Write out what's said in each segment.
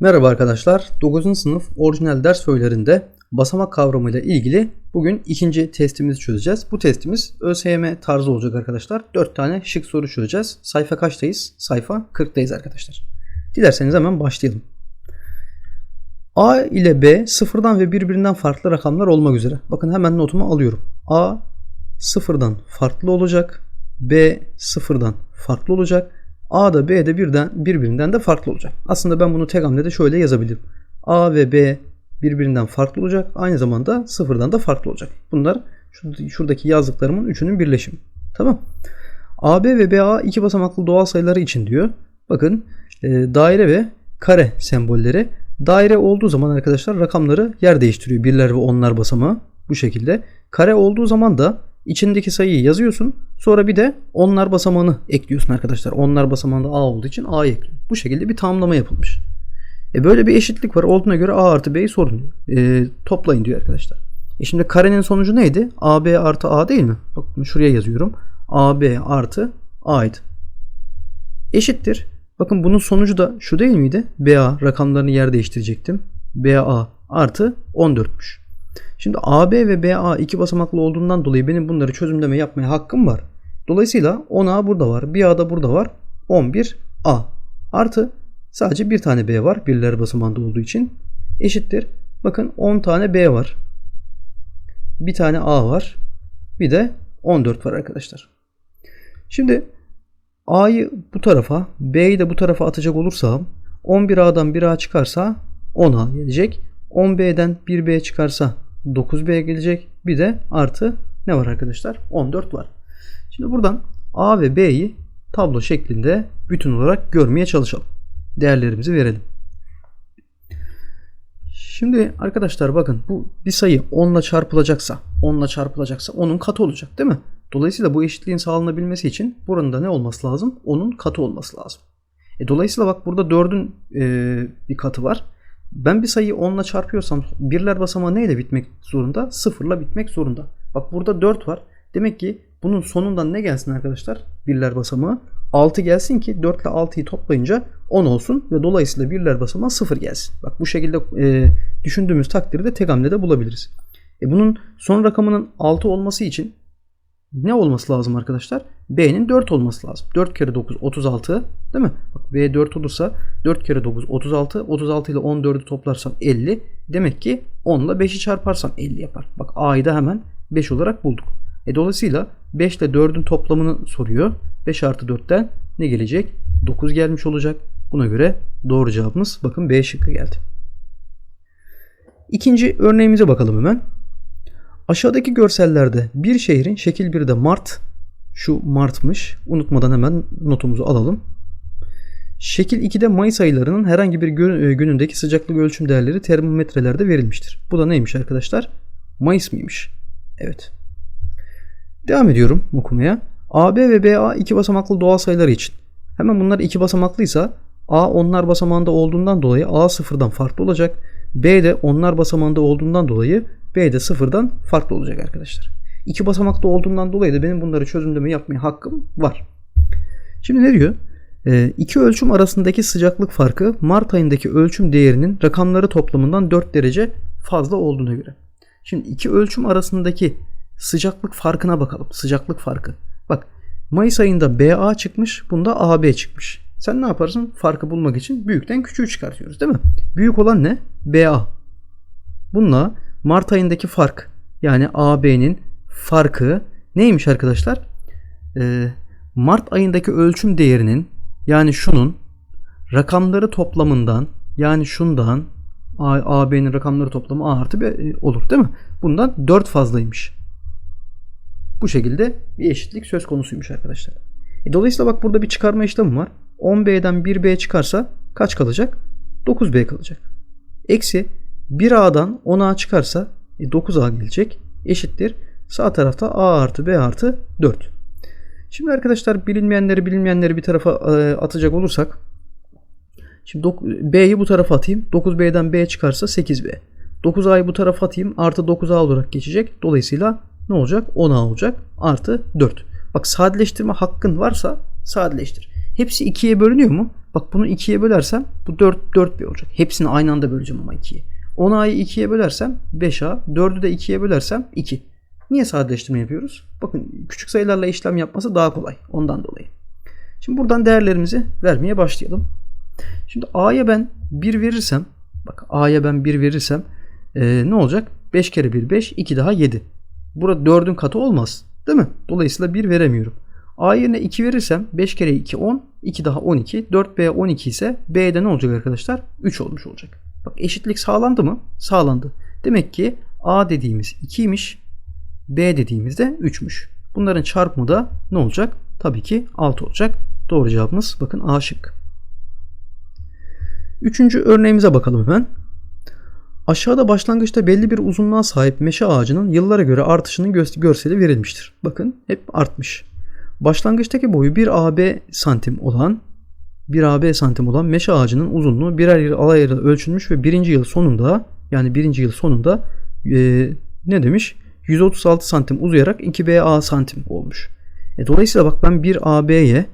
Merhaba arkadaşlar. 9. sınıf orijinal ders öğelerinde basamak kavramıyla ilgili bugün ikinci testimizi çözeceğiz. Bu testimiz ÖSYM tarzı olacak arkadaşlar. 4 tane şık soru çözeceğiz. Sayfa kaçtayız? Sayfa 40'tayız arkadaşlar. Dilerseniz hemen başlayalım. A ile B sıfırdan ve birbirinden farklı rakamlar olmak üzere. Bakın hemen notumu alıyorum. A sıfırdan farklı olacak. B sıfırdan farklı olacak. A da B de birden, birbirinden de farklı olacak. Aslında ben bunu tek hamlede şöyle yazabilirim. A ve B birbirinden farklı olacak. Aynı zamanda sıfırdan da farklı olacak. Bunlar şuradaki yazdıklarımın üçünün birleşimi. Tamam. AB ve BA iki basamaklı doğal sayıları için diyor. Bakın e, daire ve kare sembolleri. Daire olduğu zaman arkadaşlar rakamları yer değiştiriyor. Birler ve onlar basamağı bu şekilde. Kare olduğu zaman da içindeki sayıyı yazıyorsun. Sonra bir de onlar basamağını ekliyorsun arkadaşlar. Onlar basamağında A olduğu için A'yı ekliyor. Bu şekilde bir tamamlama yapılmış. E böyle bir eşitlik var. Olduğuna göre A artı B'yi sorun. E, toplayın diyor arkadaşlar. E şimdi karenin sonucu neydi? AB artı A değil mi? Bak bunu şuraya yazıyorum. AB artı A'ydı. Eşittir. Bakın bunun sonucu da şu değil miydi? BA rakamlarını yer değiştirecektim. BA artı 14'müş. Şimdi AB ve BA iki basamaklı olduğundan dolayı benim bunları çözümleme yapmaya hakkım var. Dolayısıyla 10A burada var. BA da burada var. 11A artı sadece bir tane B var. Birler basamağında olduğu için eşittir. Bakın 10 tane B var. Bir tane A var. Bir de 14 var arkadaşlar. Şimdi A'yı bu tarafa, B'yi de bu tarafa atacak olursam 11A'dan 1A çıkarsa 10A gelecek. 10B'den 1B çıkarsa 9B gelecek. Bir de artı ne var arkadaşlar? 14 var. Şimdi buradan A ve B'yi tablo şeklinde bütün olarak görmeye çalışalım. Değerlerimizi verelim. Şimdi arkadaşlar bakın bu bir sayı 10 ile çarpılacaksa 10 ile çarpılacaksa onun katı olacak değil mi? Dolayısıyla bu eşitliğin sağlanabilmesi için buranın da ne olması lazım? Onun katı olması lazım. E, dolayısıyla bak burada 4'ün e, bir katı var. Ben bir sayıyı 10 ile çarpıyorsam birler basamağı neyle bitmek zorunda? 0 ile bitmek zorunda. Bak burada 4 var. Demek ki bunun sonundan ne gelsin arkadaşlar? Birler basamağı 6 gelsin ki 4 ile 6'yı toplayınca 10 olsun ve dolayısıyla birler basamağı 0 gelsin. Bak bu şekilde e, düşündüğümüz takdirde tek hamlede bulabiliriz. E bunun son rakamının 6 olması için ne olması lazım arkadaşlar? B'nin 4 olması lazım. 4 kere 9 36 değil mi? Bak B 4 olursa 4 kere 9 36. 36 ile 14'ü toplarsam 50. Demek ki 10 ile 5'i çarparsam 50 yapar. Bak A'yı da hemen 5 olarak bulduk. E dolayısıyla 5 ile 4'ün toplamını soruyor. 5 artı 4'ten ne gelecek? 9 gelmiş olacak. Buna göre doğru cevabımız bakın B şıkkı geldi. İkinci örneğimize bakalım hemen. Aşağıdaki görsellerde bir şehrin şekil 1'de Mart, şu Mart'mış. Unutmadan hemen notumuzu alalım. Şekil 2'de Mayıs aylarının herhangi bir günündeki sıcaklık ölçüm değerleri termometrelerde verilmiştir. Bu da neymiş arkadaşlar? Mayıs mıymış? Evet. Devam ediyorum okumaya. AB ve BA iki basamaklı doğal sayılar için. Hemen bunlar iki basamaklıysa A onlar basamağında olduğundan dolayı A sıfırdan farklı olacak. B de onlar basamağında olduğundan dolayı B de sıfırdan farklı olacak arkadaşlar. İki basamaklı olduğundan dolayı da benim bunları çözümleme yapmaya hakkım var. Şimdi ne diyor? E, iki ölçüm arasındaki sıcaklık farkı Mart ayındaki ölçüm değerinin rakamları toplamından 4 derece fazla olduğuna göre. Şimdi iki ölçüm arasındaki sıcaklık farkına bakalım. Sıcaklık farkı. Bak Mayıs ayında BA çıkmış, bunda AB çıkmış. Sen ne yaparsın? Farkı bulmak için büyükten küçüğü çıkartıyoruz değil mi? Büyük olan ne? BA. Bununla Mart ayındaki fark yani AB'nin farkı neymiş arkadaşlar? Ee, Mart ayındaki ölçüm değerinin yani şunun rakamları toplamından yani şundan AB'nin rakamları toplamı A artı B e, olur değil mi? Bundan 4 fazlaymış. Bu şekilde bir eşitlik söz konusuymuş arkadaşlar. E dolayısıyla bak burada bir çıkarma işlemi var. 10B'den 1B çıkarsa kaç kalacak? 9B kalacak. Eksi 1A'dan 10A çıkarsa e 9A gelecek. Eşittir. Sağ tarafta A artı B artı 4. Şimdi arkadaşlar bilinmeyenleri bilinmeyenleri bir tarafa e, atacak olursak Şimdi B'yi bu tarafa atayım. 9B'den B çıkarsa 8B. 9A'yı bu tarafa atayım. Artı 9A olarak geçecek. Dolayısıyla ne olacak? 10A olacak. Artı 4. Bak sadeleştirme hakkın varsa sadeleştir. Hepsi 2'ye bölünüyor mu? Bak bunu 2'ye bölersem bu 4 4B olacak. Hepsini aynı anda böleceğim ama 2'ye. 10A'yı 2'ye bölersem 5A, 4'ü de 2'ye bölersem 2. Niye sadeleştirme yapıyoruz? Bakın küçük sayılarla işlem yapması daha kolay. Ondan dolayı. Şimdi buradan değerlerimizi vermeye başlayalım. Şimdi A'ya ben 1 verirsem bak A'ya ben 1 verirsem e, ne olacak? 5 kere 1 5 2 daha 7. Burada 4'ün katı olmaz. Değil mi? Dolayısıyla 1 veremiyorum. A yerine 2 verirsem 5 kere 2 10. 2 daha 12. 4B 12 ise B'de ne olacak arkadaşlar? 3 olmuş olacak. Bak eşitlik sağlandı mı? Sağlandı. Demek ki A dediğimiz 2'ymiş. B dediğimiz de 3'müş. Bunların çarpımı da ne olacak? Tabii ki 6 olacak. Doğru cevabımız bakın A şık. Üçüncü örneğimize bakalım hemen. Aşağıda başlangıçta belli bir uzunluğa sahip meşe ağacının yıllara göre artışının gö- görseli verilmiştir. Bakın hep artmış. Başlangıçtaki boyu 1 AB santim olan 1 AB santim olan meşe ağacının uzunluğu birer yıl alayla ölçülmüş ve birinci yıl sonunda yani birinci yıl sonunda e, ne demiş? 136 santim uzayarak 2BA santim olmuş. E, dolayısıyla bak ben 1 AB'ye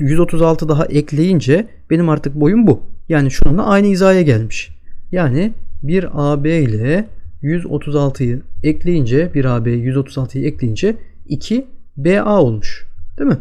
136 daha ekleyince benim artık boyum bu. Yani şu anda aynı hizaya gelmiş. Yani 1 AB ile 136'yı ekleyince 1 AB 136'yı ekleyince 2 BA olmuş. Değil mi?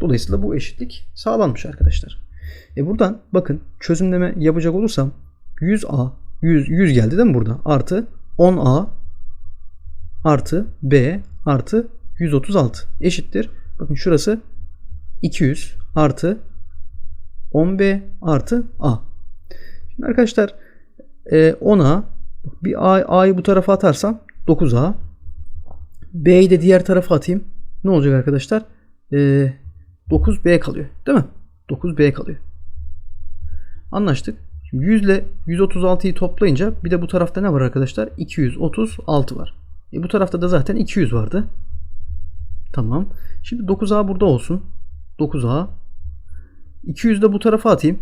Dolayısıyla bu eşitlik sağlanmış arkadaşlar. E buradan bakın çözümleme yapacak olursam 100A 100, 100 geldi değil mi burada? Artı 10A artı B artı 136 eşittir. Bakın şurası 200 artı 10B artı A. Şimdi arkadaşlar 10A bir A, A'yı bu tarafa atarsam 9A B'yi de diğer tarafa atayım. Ne olacak arkadaşlar? Ee, 9B kalıyor. Değil mi? 9B kalıyor. Anlaştık. Şimdi 100 ile 136'yı toplayınca bir de bu tarafta ne var arkadaşlar? 236 var. E bu tarafta da zaten 200 vardı. Tamam. Şimdi 9A burada olsun. 9A. 200 de bu tarafa atayım.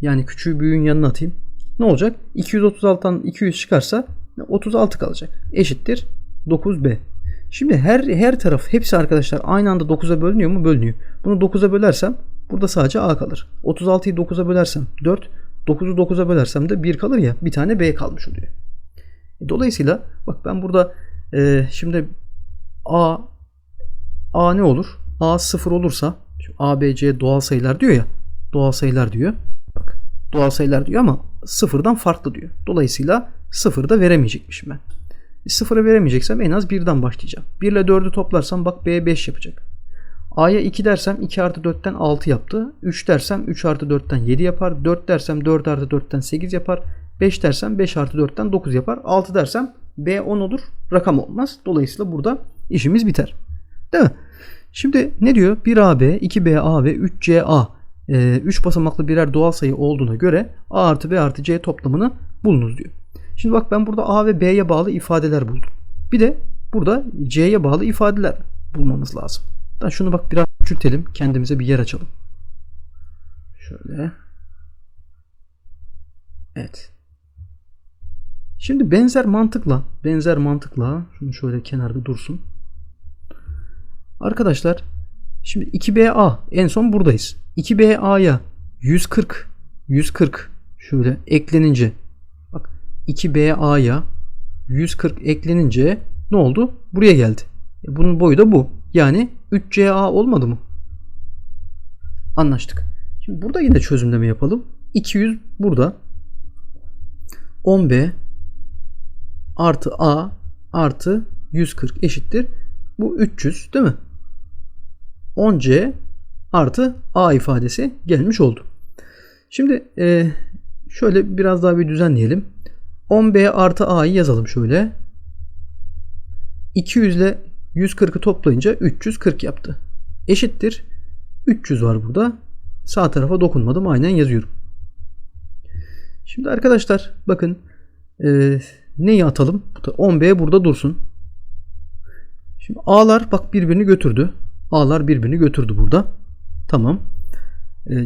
Yani küçüğü büyüğün yanına atayım. Ne olacak? 236'dan 200 çıkarsa 36 kalacak. Eşittir 9B. Şimdi her her taraf hepsi arkadaşlar aynı anda 9'a bölünüyor mu? Bölünüyor. Bunu 9'a bölersem burada sadece A kalır. 36'yı 9'a bölersem 4, 9'u 9'a bölersem de 1 kalır ya. Bir tane B kalmış oluyor. Dolayısıyla bak ben burada e, şimdi A A ne olur? A 0 olursa A, B, C doğal sayılar diyor ya. Doğal sayılar diyor. Bak doğal sayılar diyor ama sıfırdan farklı diyor. Dolayısıyla sıfır da veremeyecekmişim ben. Sıfırı veremeyeceksem en az birden başlayacağım. 1 ile 4'ü toplarsam bak B 5 yapacak. A'ya 2 dersem 2 artı 4'ten 6 yaptı. 3 dersem 3 artı 4'ten 7 yapar. 4 dersem 4 artı 4'ten 8 yapar. 5 dersem 5 artı 4'ten 9 yapar. 6 dersem B 10 olur. Rakam olmaz. Dolayısıyla burada işimiz biter. Değil mi? Şimdi ne diyor? 1AB, 2BA ve 3CA 3 basamaklı birer doğal sayı olduğuna göre A artı B artı C toplamını bulunuz diyor. Şimdi bak ben burada A ve B'ye bağlı ifadeler buldum. Bir de burada C'ye bağlı ifadeler bulmamız lazım. Da şunu bak biraz küçültelim. Kendimize bir yer açalım. Şöyle. Evet. Şimdi benzer mantıkla, benzer mantıkla şunu şöyle kenarda dursun. Arkadaşlar şimdi 2BA en son buradayız. 2BA'ya 140 140 şöyle eklenince 2BA'ya 140 eklenince ne oldu? Buraya geldi. E bunun boyu da bu. Yani 3CA olmadı mı? Anlaştık. Şimdi burada yine çözümleme yapalım. 200 burada. 10B artı A artı 140 eşittir. Bu 300 değil mi? 10C artı A ifadesi gelmiş oldu. Şimdi e, şöyle biraz daha bir düzenleyelim. 10B artı A'yı yazalım şöyle. 200 ile 140'ı toplayınca 340 yaptı. Eşittir. 300 var burada. Sağ tarafa dokunmadım. Aynen yazıyorum. Şimdi arkadaşlar bakın e, neyi atalım? 10B burada dursun. Şimdi A'lar bak birbirini götürdü. A'lar birbirini götürdü burada. Tamam.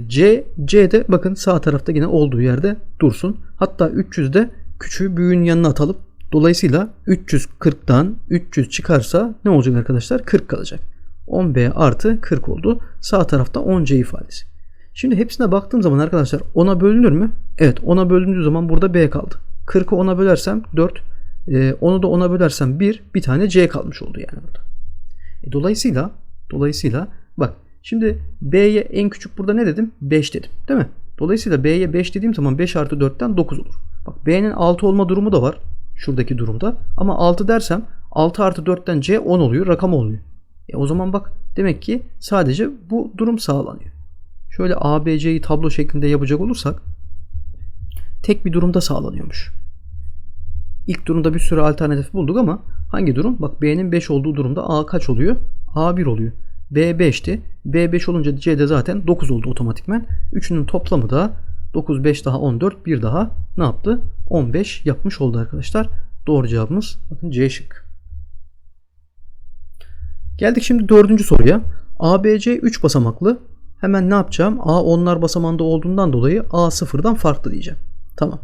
C, C de bakın sağ tarafta yine olduğu yerde dursun. Hatta 300 de küçüğü büyüğün yanına atalım. Dolayısıyla 340'dan 300 çıkarsa ne olacak arkadaşlar? 40 kalacak. 10B artı 40 oldu. Sağ tarafta 10C ifadesi. Şimdi hepsine baktığım zaman arkadaşlar 10'a bölünür mü? Evet 10'a bölündüğü zaman burada B kaldı. 40'ı 10'a bölersem 4. E, 10'u da 10'a bölersem 1. Bir tane C kalmış oldu yani burada. E, dolayısıyla dolayısıyla bak şimdi B'ye en küçük burada ne dedim? 5 dedim. Değil mi? Dolayısıyla B'ye 5 dediğim zaman 5 artı 4'ten 9 olur. Bak B'nin 6 olma durumu da var. Şuradaki durumda. Ama 6 dersem 6 artı 4'ten C 10 oluyor. Rakam olmuyor. E o zaman bak demek ki sadece bu durum sağlanıyor. Şöyle ABC'yi tablo şeklinde yapacak olursak tek bir durumda sağlanıyormuş. İlk durumda bir sürü alternatif bulduk ama hangi durum? Bak B'nin 5 olduğu durumda A kaç oluyor? A 1 oluyor. B 5'ti. B 5 olunca C de zaten 9 oldu otomatikmen. Üçünün toplamı da 9 5 daha 14 bir daha ne yaptı? 15 yapmış oldu arkadaşlar. Doğru cevabımız bakın C şık. Geldik şimdi dördüncü soruya. ABC 3 basamaklı. Hemen ne yapacağım? A onlar basamağında olduğundan dolayı A sıfırdan farklı diyeceğim. Tamam.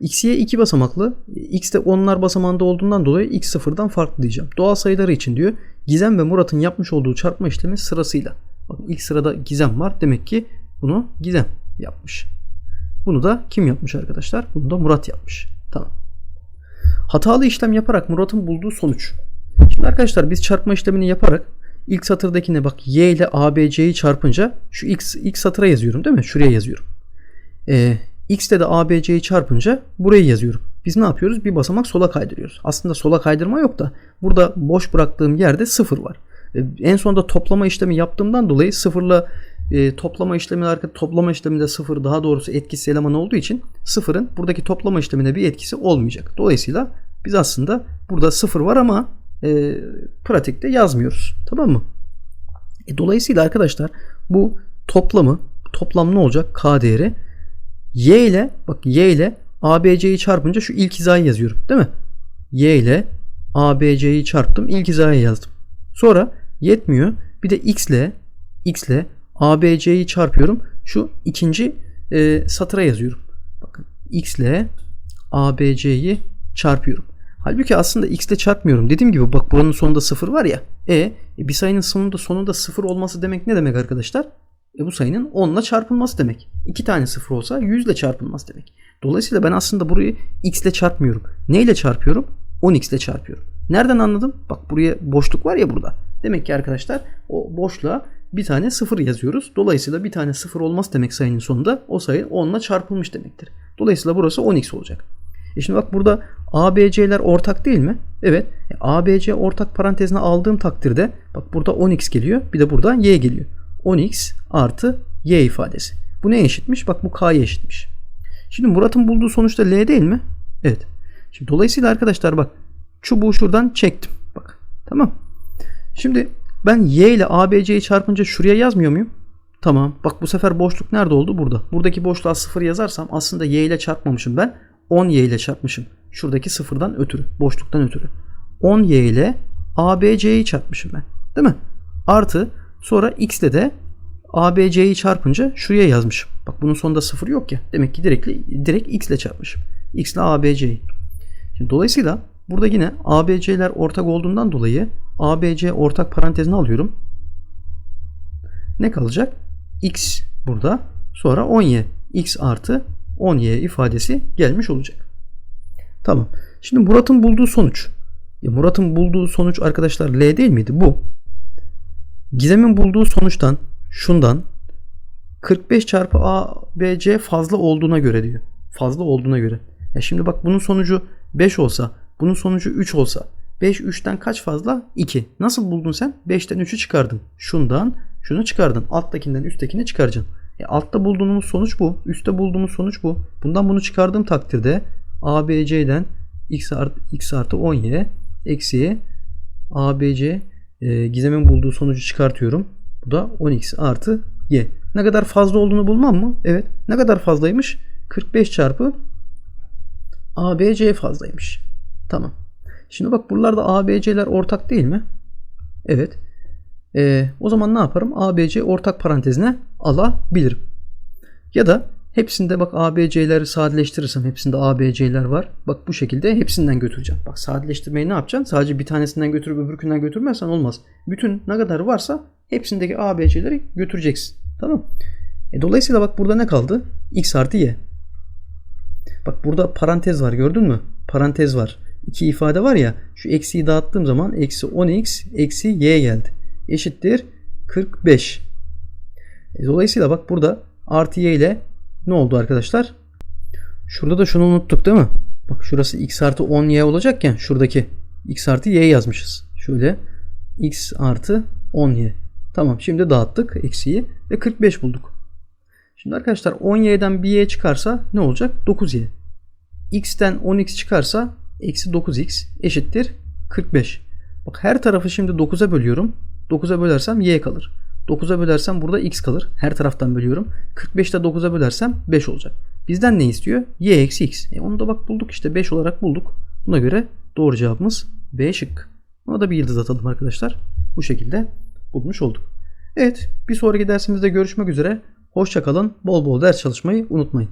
X'ye 2 basamaklı. X de onlar basamağında olduğundan dolayı X sıfırdan farklı diyeceğim. Doğal sayıları için diyor. Gizem ve Murat'ın yapmış olduğu çarpma işlemi sırasıyla. Bakın ilk sırada Gizem var. Demek ki bunu Gizem yapmış. Bunu da kim yapmış arkadaşlar? Bunu da Murat yapmış. Tamam. Hatalı işlem yaparak Murat'ın bulduğu sonuç. Şimdi arkadaşlar biz çarpma işlemini yaparak ilk satırdakine bak y ile abc'yi çarpınca şu x, x satıra yazıyorum değil mi? Şuraya yazıyorum. Ee, x ile de abc'yi çarpınca buraya yazıyorum. Biz ne yapıyoruz? Bir basamak sola kaydırıyoruz. Aslında sola kaydırma yok da burada boş bıraktığım yerde sıfır var. Ee, en sonunda toplama işlemi yaptığımdan dolayı sıfırla e, toplama işlemi arka toplama işleminde sıfır daha doğrusu etkisiz eleman olduğu için sıfırın buradaki toplama işlemine bir etkisi olmayacak. Dolayısıyla biz aslında burada sıfır var ama e, pratikte yazmıyoruz. Tamam mı? E, dolayısıyla arkadaşlar bu toplamı toplam ne olacak? K değeri y ile bak y ile ABC'yi çarpınca şu ilk hizayı yazıyorum. Değil mi? Y ile ABC'yi çarptım. ilk hizaya yazdım. Sonra yetmiyor. Bir de x ile x ile ABC'yi çarpıyorum. Şu ikinci e, satıra yazıyorum. Bakın x ile ABC'yi çarpıyorum. Halbuki aslında x ile çarpmıyorum. Dediğim gibi bak buranın sonunda sıfır var ya. E, e bir sayının sonunda sonunda sıfır olması demek ne demek arkadaşlar? E bu sayının 10 ile çarpılması demek. İki tane sıfır olsa 100 ile çarpılması demek. Dolayısıyla ben aslında burayı x ile çarpmıyorum. Ne ile çarpıyorum? 10x ile çarpıyorum. Nereden anladım? Bak buraya boşluk var ya burada. Demek ki arkadaşlar o boşluğa bir tane sıfır yazıyoruz. Dolayısıyla bir tane sıfır olması demek sayının sonunda o sayı 10 ile çarpılmış demektir. Dolayısıyla burası 10x olacak. E şimdi bak burada ABC'ler ortak değil mi? Evet. E ABC ortak parantezine aldığım takdirde bak burada 10x geliyor. Bir de burada y geliyor. 10x artı y ifadesi. Bu neye eşitmiş? Bak bu k'ya eşitmiş. Şimdi Murat'ın bulduğu sonuçta L değil mi? Evet. Şimdi dolayısıyla arkadaşlar bak çubuğu şuradan çektim. Bak. Tamam. Şimdi ben y ile ABC'yi çarpınca şuraya yazmıyor muyum? Tamam. Bak bu sefer boşluk nerede oldu? Burada. Buradaki boşluğa sıfır yazarsam aslında y ile çarpmamışım ben. 10y ile çarpmışım. Şuradaki sıfırdan ötürü. Boşluktan ötürü. 10y ile ABC'yi çarpmışım ben. Değil mi? Artı sonra x ile de ABC'yi çarpınca şuraya yazmışım. Bak bunun sonunda sıfır yok ya. Demek ki direkt, direkt x ile çarpmışım. x ile ABC'yi. Şimdi dolayısıyla burada yine ABC'ler ortak olduğundan dolayı ABC ortak parantezine alıyorum. Ne kalacak? x burada. Sonra 10y. x artı 10y ifadesi gelmiş olacak. Tamam. Şimdi Murat'ın bulduğu sonuç. Murat'ın bulduğu sonuç arkadaşlar L değil miydi? Bu. Gizem'in bulduğu sonuçtan şundan 45 çarpı A, B, C fazla olduğuna göre diyor. Fazla olduğuna göre. Ya şimdi bak bunun sonucu 5 olsa, bunun sonucu 3 olsa 5 3'ten kaç fazla? 2. Nasıl buldun sen? 5'ten 3'ü çıkardın. Şundan şunu çıkardın. Alttakinden üsttekini çıkaracaksın. E, altta bulduğumuz sonuç bu. Üstte bulduğumuz sonuç bu. Bundan bunu çıkardığım takdirde ABC'den x artı, x artı 10y eksi ABC e, gizemin bulduğu sonucu çıkartıyorum. Bu da 10x artı y. Ne kadar fazla olduğunu bulmam mı? Evet. Ne kadar fazlaymış? 45 çarpı ABC fazlaymış. Tamam. Şimdi bak buralarda ABC'ler ortak değil mi? Evet. Ee, o zaman ne yaparım? ABC ortak parantezine alabilirim. Ya da hepsinde bak ABC'leri sadeleştirirsem hepsinde ABC'ler var. Bak bu şekilde hepsinden götüreceğim. Bak sadeleştirmeyi ne yapacaksın? Sadece bir tanesinden götürüp öbürkünden götürmezsen olmaz. Bütün ne kadar varsa hepsindeki ABC'leri götüreceksin. Tamam E, dolayısıyla bak burada ne kaldı? x artı y. Bak burada parantez var gördün mü? Parantez var. İki ifade var ya şu eksiyi dağıttığım zaman eksi 10x eksi y geldi. Eşittir 45. E, dolayısıyla bak burada artı y ile ne oldu arkadaşlar? Şurada da şunu unuttuk değil mi? Bak şurası x artı 10y olacakken şuradaki x artı y yazmışız. Şöyle x artı 10y. Tamam şimdi dağıttık eksiyi ve 45 bulduk. Şimdi arkadaşlar 10y'den bir y çıkarsa ne olacak? 9y. x'ten 10x çıkarsa eksi 9x eşittir 45. Bak her tarafı şimdi 9'a bölüyorum. 9'a bölersem y kalır. 9'a bölersem burada x kalır. Her taraftan bölüyorum. 45'te 9'a bölersem 5 olacak. Bizden ne istiyor? y eksi x. E onu da bak bulduk işte 5 olarak bulduk. Buna göre doğru cevabımız B şık. Buna da bir yıldız atalım arkadaşlar. Bu şekilde bulmuş olduk. Evet bir sonraki dersimizde görüşmek üzere. Hoşçakalın. Bol bol ders çalışmayı unutmayın.